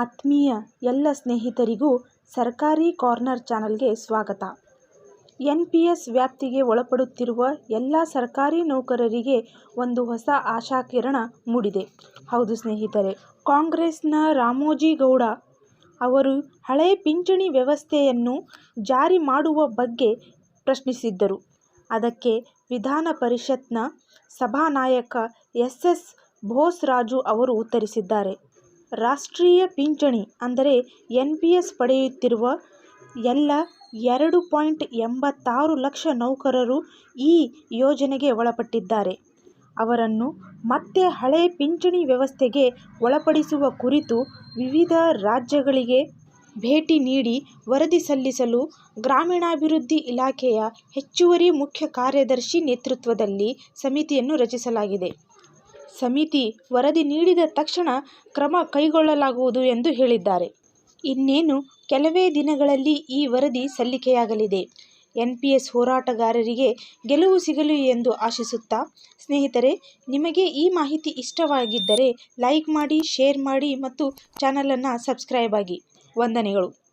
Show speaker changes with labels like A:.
A: ಆತ್ಮೀಯ ಎಲ್ಲ ಸ್ನೇಹಿತರಿಗೂ ಸರ್ಕಾರಿ ಕಾರ್ನರ್ ಚಾನಲ್ಗೆ ಸ್ವಾಗತ. ಎನ್ ಪಿ ಎಸ್ ವ್ಯಾಪ್ತಿಗೆ ಒಳಪಡುತ್ತಿರುವ ಎಲ್ಲ ಸರ್ಕಾರಿ ನೌಕರರಿಗೆ ಒಂದು ಹೊಸ ಆಶಾಕಿರಣ ಮೂಡಿದೆ. ಹೌದು ಸ್ನೇಹಿತರೆ, ಕಾಂಗ್ರೆಸ್ನ ರಾಮೋಜಿಗೌಡ ಅವರು ಹಳೆ ಪಿಂಚಣಿ ವ್ಯವಸ್ಥೆಯನ್ನು ಜಾರಿ ಮಾಡುವ ಬಗ್ಗೆ ಪ್ರಶ್ನಿಸಿದ್ದರು. ಅದಕ್ಕೆ ವಿಧಾನ ಪರಿಷತ್ನ ಸಭಾನಾಯಕ ಎಸ್ ಎಸ್ ಬೋಸರಾಜು ಅವರು ಉತ್ತರಿಸಿದ್ದಾರೆ. ರಾಷ್ಟ್ರೀಯ ಪಿಂಚಣಿ ಅಂದರೆ ಎನ್.ಪಿ.ಎಸ್ ಪಡೆಯುತ್ತಿರುವ ಎಲ್ಲ ಎರಡು ಪಾಯಿಂಟ್ ಎಂಬತ್ತಾರು ಲಕ್ಷ ನೌಕರರು ಈ ಯೋಜನೆಗೆ ಒಳಪಟ್ಟಿದ್ದಾರೆ. ಅವರನ್ನು ಮತ್ತೆ ಹಳೆ ಪಿಂಚಣಿ ವ್ಯವಸ್ಥೆಗೆ ಒಳಪಡಿಸುವ ಕುರಿತು ವಿವಿಧ ರಾಜ್ಯಗಳಿಗೆ ಭೇಟಿ ನೀಡಿ ವರದಿ ಸಲ್ಲಿಸಲು ಗ್ರಾಮೀಣಾಭಿವೃದ್ಧಿ ಇಲಾಖೆಯ ಹೆಚ್ಚುವರಿ ಮುಖ್ಯ ಕಾರ್ಯದರ್ಶಿ ನೇತೃತ್ವದಲ್ಲಿ ಸಮಿತಿಯನ್ನು ರಚಿಸಲಾಗಿದೆ. ಸಮಿತಿ ವರದಿ ನೀಡಿದ ತಕ್ಷಣ ಕ್ರಮ ಕೈಗೊಳ್ಳಲಾಗುವುದು ಎಂದು ಹೇಳಿದ್ದಾರೆ. ಇನ್ನೇನು, ಕೆಲವೇ ದಿನಗಳಲ್ಲಿ ಈ ವರದಿ ಸಲ್ಲಿಕೆಯಾಗಲಿದೆ. ಎನ್ಪಿಎಸ್ ಹೋರಾಟಗಾರರಿಗೆ ಗೆಲುವು ಸಿಗಲಿ ಎಂದು ಆಶಿಸುತ್ತಾ, ಸ್ನೇಹಿತರೆ, ನಿಮಗೆ ಈ ಮಾಹಿತಿ ಇಷ್ಟವಾಗಿದ್ದರೆ ಲೈಕ್ ಮಾಡಿ, ಶೇರ್ ಮಾಡಿ ಮತ್ತು ಚಾನಲನ್ನು ಸಬ್ಸ್ಕ್ರೈಬ್ ಆಗಿ. ವಂದನೆಗಳು.